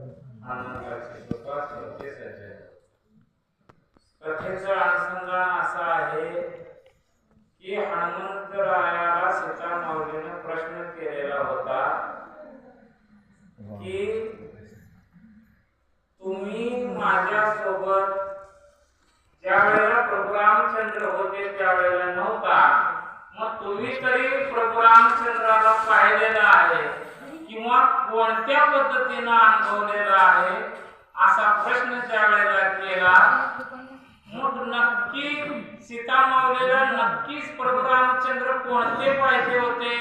आनंदाची कृपा स्वतः सजय कथेचा असा आहे की हनुमंतरायाला सीता प्रश्न केलेला होता की तुम्ही ज्या वेळेला प्रभू रामचंद्र होते त्यावेळेला नव्हता मग तुम्ही तरी प्रभू रामचंद्राला पाहिलेला आहे किंवा कोणत्या पद्धतीनं अनुभवलेला आहे असा प्रश्न त्या वेळेला केला. मग नक्की सीता मावलेला नक्कीच प्रभू रामचंद्र कोणते पाहिजे होते?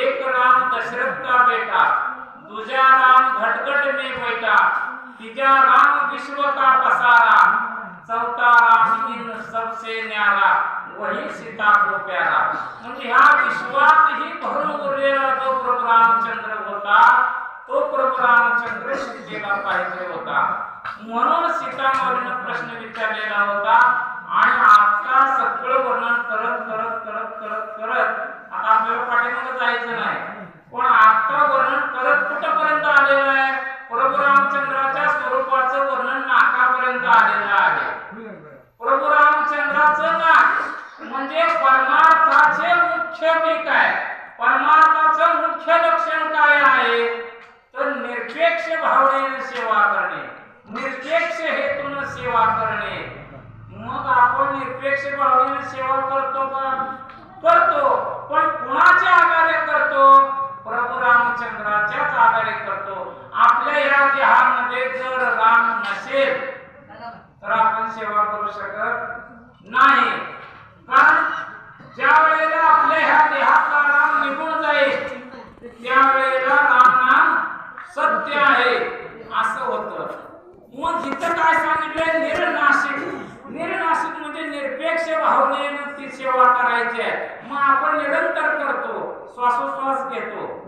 एक राम दशरथ का बेटा? दुजा राम घटघट में बेटा? तिजा राम विश्व का पसारा? चौथा राम इन सबसे न्यारा वही सीता को प्यारा. म्हणजे ह्या विश्वात ही भरून उरलेला जो प्रभू रामचंद्र होता तो प्रभू रामचंद्र पाहिजे होता. म्हणून सीतामावरीनं प्रश्न विचारलेला होता आणि आता सगळं वर्णन करत करत करत करत करत आता आपल्याला पाठीमागे जायचं नाही. पण आता वर्णन करत कुठपर्यंत आलेलं आहे? प्रभू रामचंद्राच्या स्वरूपाचं वर्णन नाकापर्यंत आलेलं आहे. प्रभू रामचंद्राचं नाक म्हणजे परमार्थाचे मुख्य पीक आहे. परमार्थाचं मुख्य लक्षण काय आहे? भावनेने सेवा करणे निरपेक्ष हेतून सेवा करणे. मग आपण निरपेक्ष भावनेने सेवा करतो का? करतो पण कुणाच्या आधारे करतो? प्रभू रामचंद्राच्याच आधारे करतो. आपल्या या देहामध्ये जर राम नसेल तर आपण सेवा करू शकत नाही. कारण ज्या वेळेला आपल्या ह्या देहातला राम निघून जाईल त्यावेळेला राम सत्य आहे. असं होतं. मग इथं काय सांगितलंय? निर्नाशिक. निर्नाशिक म्हणजे निरपेक्ष भावनेनं ती सेवा करायची आहे. मग आपण निरंतर करतो श्वासोश्वास घेतो.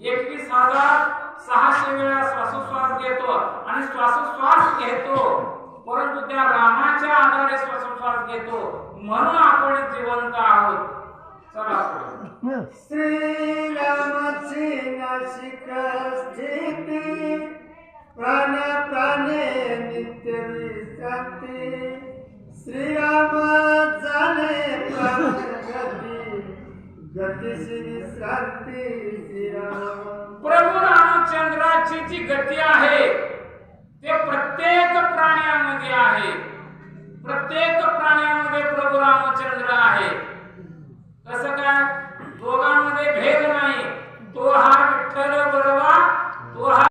एकवीस हजार सहाशे वेळा श्वासोश्वास घेतो आणि श्वासोश्वास घेतो. परंतु त्या रामाच्या आधारे श्वासोश्वास घेतो. म्हणून आपण जिवंत आहोत. श्रीरामाची नाशिक स्थिती प्राण प्राणे नित्य विश्रांती. श्रीराम जाणे प्राण गती गतीची विश्रांती. श्रीराम. प्रभू रामचंद्राची जी गती आहे ते प्रत्येक प्राण्यामध्ये कसं काय दोघांमध्ये भेद नाही. तो हा विठ्ठल बरोबर तो हा